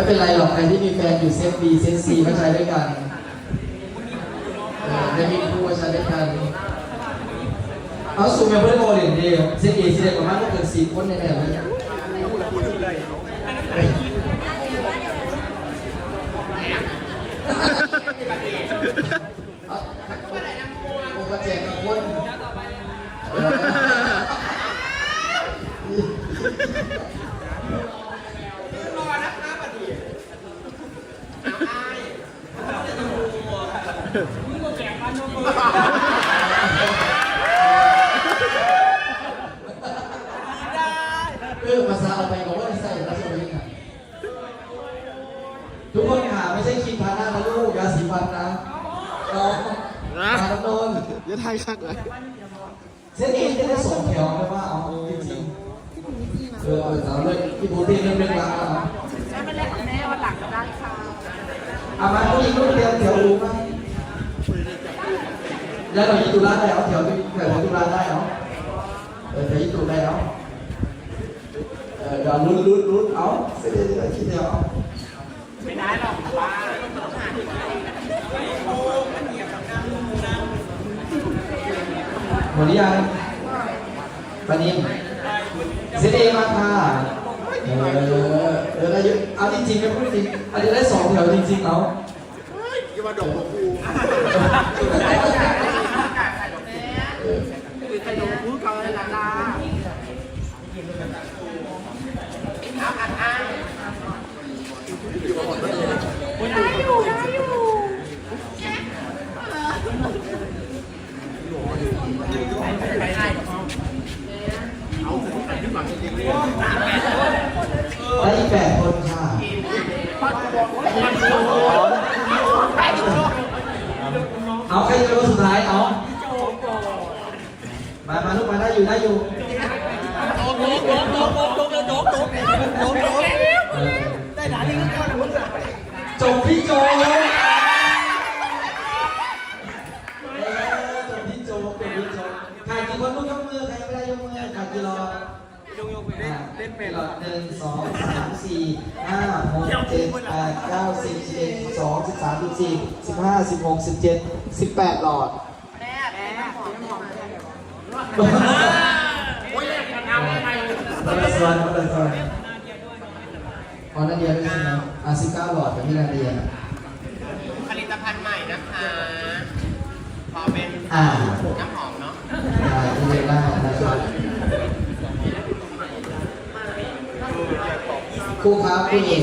ไม่เป็นไรหรอกใครที่มีแฟนอยู่เซตบีเซตซีก็ใช้ด้วยกันเออได้มีคู่ก็ใช้ด้วยกันเอาสูงแบบเพื่อนโมเดลเดียวเซตเอซีเดียประมาณไม่เกินสี่คนแน่ๆเลยเอาผมก็แจกกับคน เออเออภาษาเอาไปบอกว่าใส่แล้วสมัยนี้ทุกคนค่ะไม่ใช่ครีมทาหน้านะลูกยาสีฟันนะน้องทาน้ำนนอย่าทายคักเลยเส้นเองจะได้สองแถวไม่ว่าเอาจริงๆเออเออสาวเลยพี่บูตี้เริ่มเล่นรักแล้ว อามาผู้หญิงลูกเดียวแถวรู้ไหมแล้วเรายิงตุลาได้เหรอาแถวที่แถวตุลาได้เหรอเออแถวยิงตุลาได้เอาเออเดี๋ยวลุ้นลุ้นลุ้นเอาเส้นเองจะได้คิดเดียวเอาไม่ได้หรอกว่าหมดหรือยังปานิมเซตเอมาค่ะ เออเออได้เยอะเอาจริงๆไม่พูดจริงอาจจะได้สองแถวจริงๆเอาอย่ามาดอกกูคุยขนมพูดเขาเลยล่ะล่ะเอาอัดอันได้อยู่ได้อยู่ ได้อีกแปดคนค่ะ เอาใครจะเป็นคนสุดท้ายเอามามาลูกมาได้อยู่ได้อยู่เออจบพี่โจเออจบพี่โจจบพี่โจใครกี่คนลูกยกมือใครไม่ได้ยกมือใครกี่รอเล่นไปหลอดหนึ่งสองสามสี่ห้า หกเจ็ดแปดเก้าสิบสิบเอ็ดสิบสองสิบสามสิบสี่สิบห้าสิบหกสิบเจ็ดสิบแปดหลอดแม่แม่หอมหอมคนละส่วนคนละส่วนอ๋อนาเดียด้วยใช่ไหมอะสิบเก้าหลอดกับพี่นาเดียผลิตภัณฑ์ใหม่นะคะ พอเป็นอ่าน้ำหอมเนาะ ได้ที่เรียกได้นะครับ คู่ครับผู้หญิง